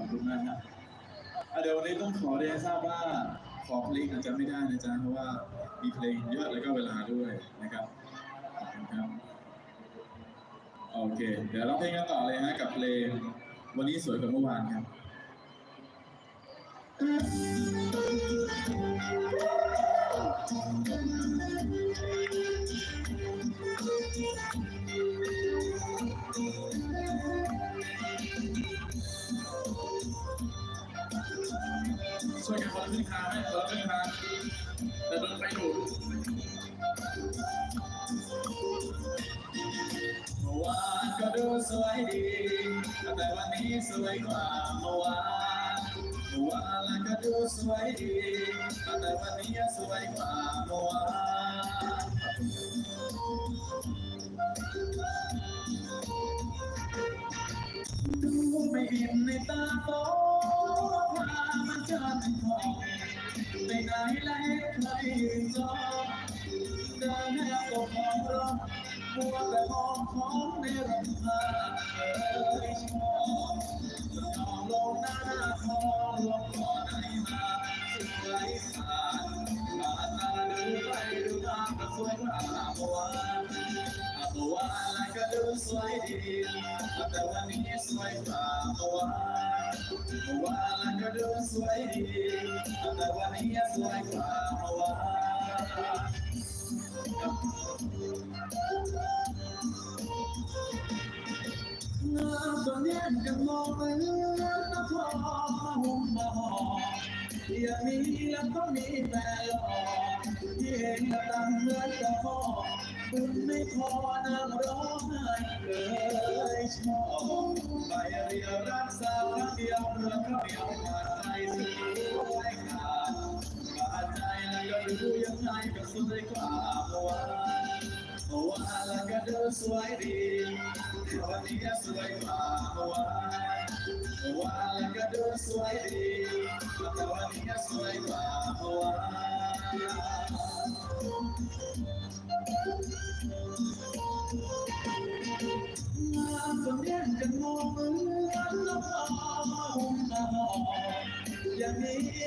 อบคุณมากครับเดี๋ยววันนี้ต้องขอเรียนทราบว่าขอเพลงอาจจะไม่ได้นะจ๊ะเพราะว่ามีเพลงเยอะแล้วก็เวลาด้วยนะครับขอบคุณครับโอเค เดี๋ยวเราเพลงกันต่อเลยฮะกับเพลงวันนี้สวยกว่าเมื่อวานครับ ช่วยกันคนละครึ่งทางไหมคนละครึ่งทางแต่โดนไฟดูเมื่อวานก็ดูสวยดีแต่วันนี้สวยกว่าเมื่อวานเมื่อวานแล้วก็ดูสวยดีแต่วันนี้สวยกว่าเมื่อวานดูไม่เห็นในตาโต จะเป็นของไปไหนและใครจองเดินแนวตกขอร้องมัวแต่มองของในรำคาญเอ่ยชอบนอนลงหน้าคอลงคอในมาสุดไรสารบาตาดูไปดูมาสวยกว่าเมื่อวานเมื่อวานแล้วก็ดูสวยดีแต่วันสวยกว่าเมื่อวานเมื่อวานแล้วก็ดูสวยดีแต่วันนี้สวยกว่าเมื่อวาน งามตรงนี้จะมอง เองต่างเลือนกับพ่อบุญไม่พอนางร้องไห้เลยชอบไปเรียวรักษาครั้งเดียวเพื่อเขาเดียวขาดใจสวยขาดขาดใจแล้วก็ดูยังไงก็สวยกว่าเมื่อวานเมื่อวานแล้วก็ดูสวยดีวันนี้สวยกว่าเมื่อวานเมื่อวานแล้วก็ดูสวยดีแต่วันนี้สวยกว่า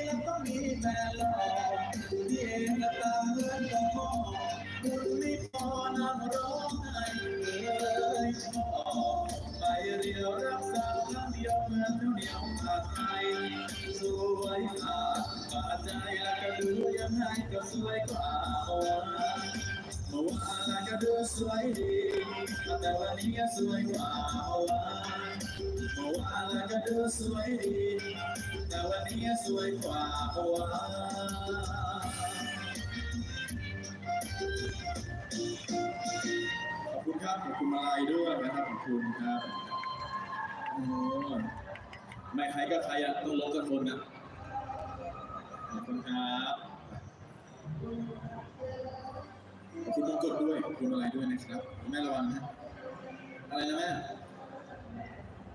แล้วก็มีแฟนหล่อที่เองละตาเหมือนกับพ่อบุญไม่พอนำร้องไห้เลยชอบไปเรียวรักษาครั้งเดียวเหมือนเดียวขาดใจสวยขาดบาดใจแล้วก็ดูยังไงก็สวยกว่าเมื่อวานเมื่อวานก็ดูสวยดี แต่วันนี้สวยกว่าเมื่อวานเมื่อวานก็ดูสวยดี แต่วันนี้สวยกว่าเมื่อวานขอบคุณครับขอบคุณมาลัยด้วยนะครับขอบคุณครับโอ้ไม่ใครก็ใครอะต้องลบกันคนนะขอบคุณครับ ขอบคุณต้องกดด้วยขอบคุณอะไรด้วยนะครับแม่ระวังนะอะไรนะแม่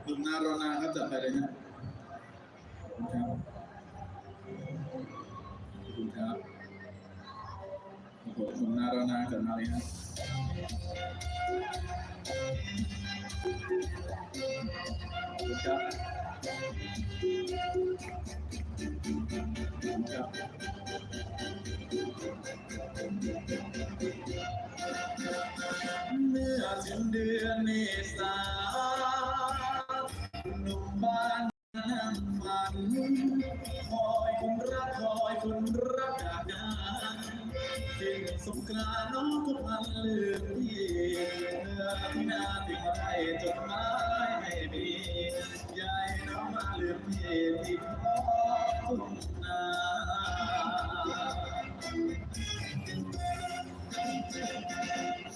หนุ่มนารอนาครับจัดไปเลยนะขอบคุณครับขอบคุณครับโอ้โหหนุ่มนารอนาจัดมาเลยนะขอบคุณครับ นั่งฝันคอยคนรักคอยคนรักจากกันเก่งสงกรานน้องก็พันลืมพี่เมื่อที่นาที่มาให้จดหมายไม่มียายน้องมาลืมพี่ที่ท้องทุ่งนา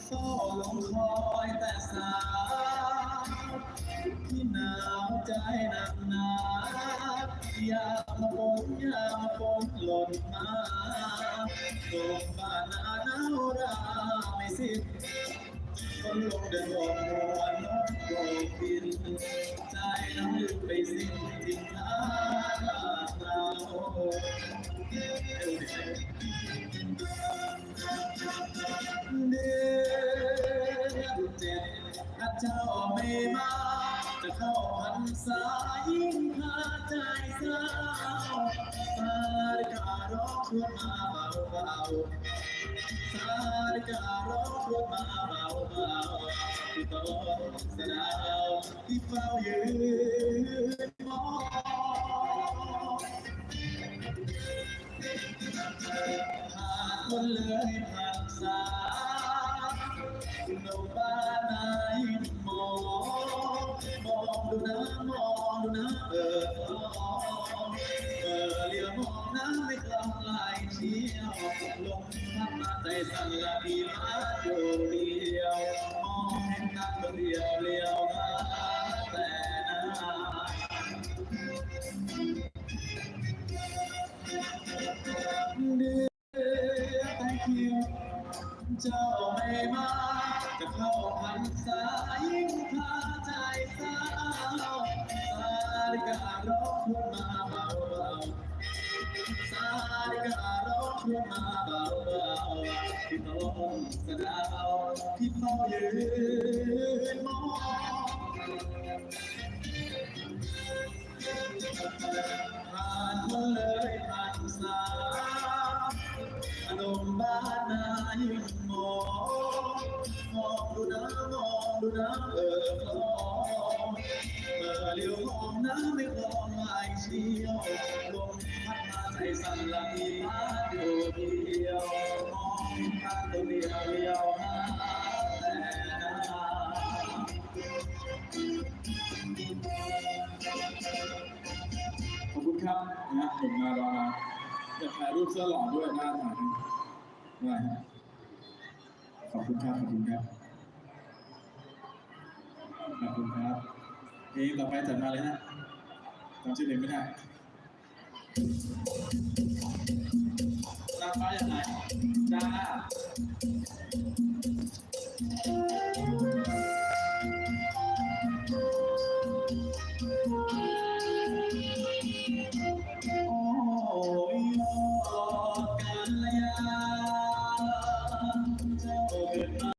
โซ่ลงคอยแต่สาวที่หนาวใจหนักหนา ยามาฝนยามาฝนหล่นมาตกบ้านนาหนาวราไม่สิ้นคนลงเดินโบกมวนนกโบกบินใจน้ำลึกไปสิ้นทิ้งท้ายลาเราเอ้เดือนเจ็ดถ้าเจ้าไม่มา จะเข้าพรรษา วนมาเบาเบาสาริการ้องชวนมาเบาเบาที่ต้นสะดาวที่เฝ้ายืนมองผ่านคนเลยผ่านสายโนบานไหน มาใจสั่นละพี่มาอยู่เดียวมองเห็นนักเดียวเลี้ยวมาแต่นาเดือไปเที่ยวเจ้าไม่มาจะเข้าพรรษา สดาวที่เฝ้ายืนมองผ่านมาเลยผ่านสายอารมณ์บ้านนายมองมองดูนะมองดูนะเออคลองเออเลี้ยวมองน้ำไม่คลองไหลเชี่ยวลมพัดมาใจสั่นละมีพัด ครับนะผมมารอมาอยากถ่ายรูปเสื้อหล่อด้วยหน้าถ่ายได้ฮะขอบคุณครับ ขอบคุณครับ ขอบคุณครับเพลงต่อไปจัดมาเลยนะจำชื่อเพลงไม่ได้นางฟ้าอย่างไรจ้า